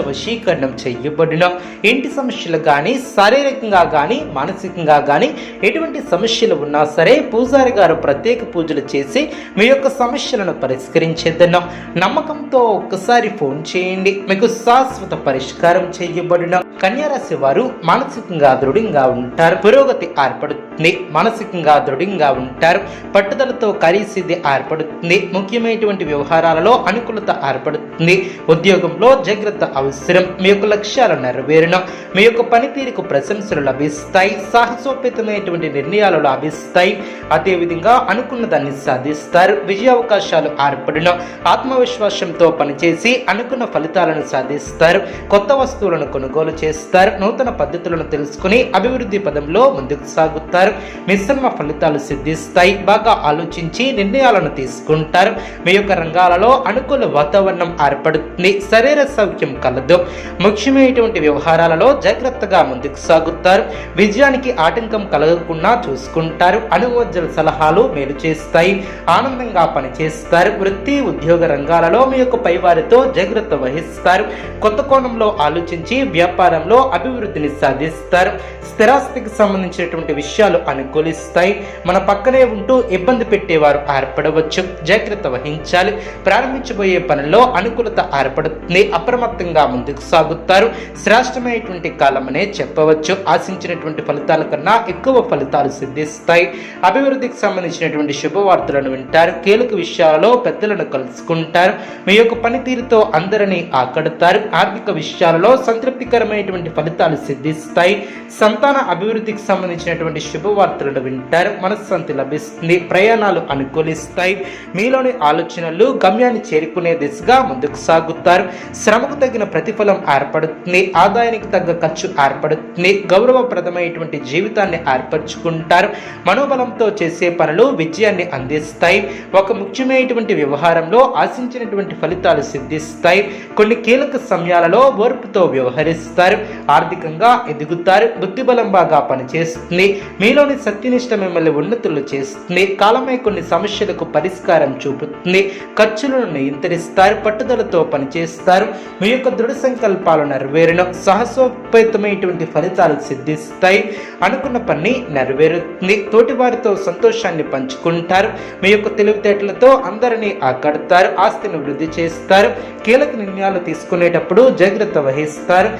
వశీకరణం చేయబడిన ఇంటి సమస్యలు కానీ శారీరకంగా కానీ మానసికంగా కానీ ఎటువంటి సమస్యలు ఉన్నా సరే పూజారి గారు ప్రత్యేక పూజలు చేసి మీ యొక్క సమస్యలను పరిష్కరించేద్దాం నమ్మకంతో ఒక్కసారి ఫోన్ చేయండి. మీకు శాశ్వత పరిష్కారం చేయబడిన కన్యారాశి వారు మానసికంగా దృఢంగా ఉంటారు. పురోగతి ఏర్పడుతుంది. మానసికంగా దృఢంగా ఉంటారు. పట్టుదలతో కార్యసిద్ధి ఏర్పడుతుంది. ముఖ్యమైనటువంటి వ్యవహారాలలో అనుకూలత ఏర్పడుతుంది. ఉద్యోగంలో జాగ్రత్త అవసరం. మీ యొక్క లక్ష్యాలు నెరవేరడం మీ యొక్క పనితీరుకు ప్రశంసలు లభిస్తాయి. సాహసోపేతమైనటువంటి నిర్ణయాలు లభిస్తాయి. అదేవిధంగా అనుకున్న దాన్ని సాధిస్తారు. విజయ అవకాశాలు ఏర్పడిన. ఆత్మవిశ్వాసంతో పనిచేసి అనుకున్న ఫలితాలను సాధిస్తారు. కొత్త వస్తువులను కొనుగోలు చేస్తారు. నూతన పద్ధతులను తెలుసుకుని అభివృద్ధి పదంలో ముందుకు సాగుతారు. మిశ్రమ ఫలితాలు సిద్ధిస్తాయి. బాగా ఆలోచించి నిర్ణయాలను తీసుకుంటారు. మీ యొక్క రంగాలలో అనుకూల వాతావరణం ఏర్పడుతుంది. శరీర సౌఖ్యం కలదు. ముఖ్యమైనటువంటి వ్యవహారాలలో జాగ్రత్తగా ముందుకు సాగుతారు. విజయానికి ఆటంకం కలగకుండా చూసుకుంటారు. అనువజ్జల సలహాలు మేలు చేస్తాయి. ఆనందంగా పనిచేస్తారు. వృత్తి ఉద్యోగ రంగాలలో మీ యొక్క పైవారితో జాగ్రత్త వహిస్తారు. కొత్త కోణంలో ఆలోచించి వ్యాపారం వ్యాపారంలో అభివృద్ధిని సాధిస్తారు. స్థిరాస్తికి సంబంధించినటువంటి విషయాలు అనుకూలిస్తాయి. మన పక్కనే ఉంటూ ఇబ్బంది పెట్టేవారు ఏర్పడవచ్చు. జాగ్రత్త వహించాలి. ప్రారంభించబోయే పనిలో అనుకూలత ఏర్పడుతుంది. అప్రమత్తంగా ముందుకు సాగుతారు. శ్రేష్టమైనటువంటి కాలమనే చెప్పవచ్చు. ఆశించినటువంటి ఫలితాల కన్నా ఎక్కువ ఫలితాలు సిద్ధిస్తాయి. అభివృద్ధికి సంబంధించినటువంటి శుభవార్తలను వింటారు. కీలక విషయాలలో పెద్దలను కలుసుకుంటారు. మీ యొక్క పనితీరుతో అందరినీ ఆకడతారు. ఆర్థిక విషయాలలో సంతృప్తికరమైన సంతృప్తికరమైనటువంటి ఫలితాలు సిద్ధిస్తాయి. సంతాన అభివృద్ధికి సంబంధించినటువంటి శుభవార్తలను వింటారు. మనశ్శాంతి లభిస్తుంది. ప్రయాణాలు అనుకూలిస్తాయి. మీలోని ఆలోచనలు గమ్యాన్ని చేరుకునే దిశగా ముందుకు సాగుతారు. శ్రమకు తగిన ప్రతిఫలం ఏర్పడుతుంది. ఆదాయానికి తగ్గ ఖర్చు ఏర్పడుతుంది. గౌరవప్రదమైనటువంటి జీవితాన్ని ఏర్పరచుకుంటారు. మనోబలంతో చేసే పనులు విజయాన్ని అందిస్తాయి. ఒక ముఖ్యమైనటువంటి వ్యవహారంలో ఆశించినటువంటి ఫలితాలు సిద్ధిస్తాయి. కొన్ని కీలక సమయాలలో ఓర్పుతో వ్యవహరిస్తారు. ఆర్థికంగా ఎదుగుతారు. బుద్ధిబలం బాగా పనిచేస్తుంది. మీలోని సత్యనిష్ట మిమ్మల్ని ఉన్నతులు చేస్తుంది. కాలమే కొన్ని సమస్యలకు పరిష్కారం చూపుతుంది. ఖర్చులను నియంత్రిస్తారు. పట్టుదలతో పనిచేస్తారు. మీ యొక్క దృఢ సంకల్పాలు నెరవేరును. సాహసోపేతమైనటువంటి ఫలితాలు సిద్ధిస్తాయి. అనుకున్న పని నెరవేరుతుంది. తోటి వారితో సంతోషాన్ని పంచుకుంటారు. మీ యొక్క తెలివితేటలతో అందరినీ ఆకడతారు. ఆస్తిని వృద్ధి చేస్తారు. కీలక నిర్ణయాలు తీసుకునేటప్పుడు జాగ్రత్త వహిస్తారు.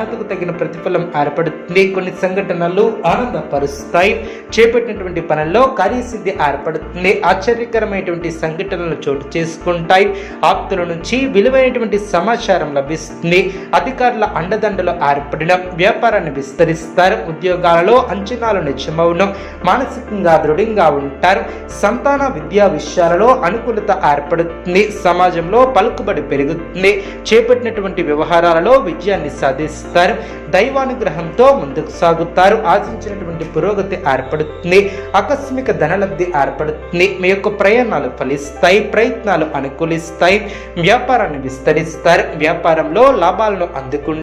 అర్హతకు తగిన ప్రతిఫలం ఏర్పడుతుంది. కొన్ని సంఘటనలు ఆనందపరుస్తాయి. చేపట్టినటువంటి పనుల్లో కార్యసిద్ధి ఏర్పడుతుంది. ఆశ్చర్యకరమైనటువంటి సంఘటనలు చోటు చేసుకుంటాయి. ఆప్తుల నుంచి విలువైనటువంటి సమాచారం లభిస్తుంది. అధికారుల అండదండలు ఏర్పడిన వ్యాపారాన్ని విస్తరిస్తారు. ఉద్యోగాలలో అంచనాలు నిజమవును. మానసికంగా దృఢంగా ఉంటారు. సంతాన విద్యా విషయాలలో అనుకూలత ఏర్పడుతుంది. సమాజంలో పలుకుబడి పెరుగుతుంది. చేపట్టినటువంటి వ్యవహారాలలో విజయాన్ని సాధిస్తారు దైవానుగ్రహంతో ముందుకు సాగుతారు. ఆశించినటువంటి పురోగతి ఏర్పడుతుంది. ఆకస్మిక ధనలబ్ధి ఏర్పడుతుంది. మీ యొక్క ప్రయాణాలు ఫలిస్తాయి. ప్రయత్నాలు అనుకూలిస్తాయి. వ్యాపారాన్ని విస్తరిస్తారు. వ్యాపారంలో లాభాలను అందుకుంటారు.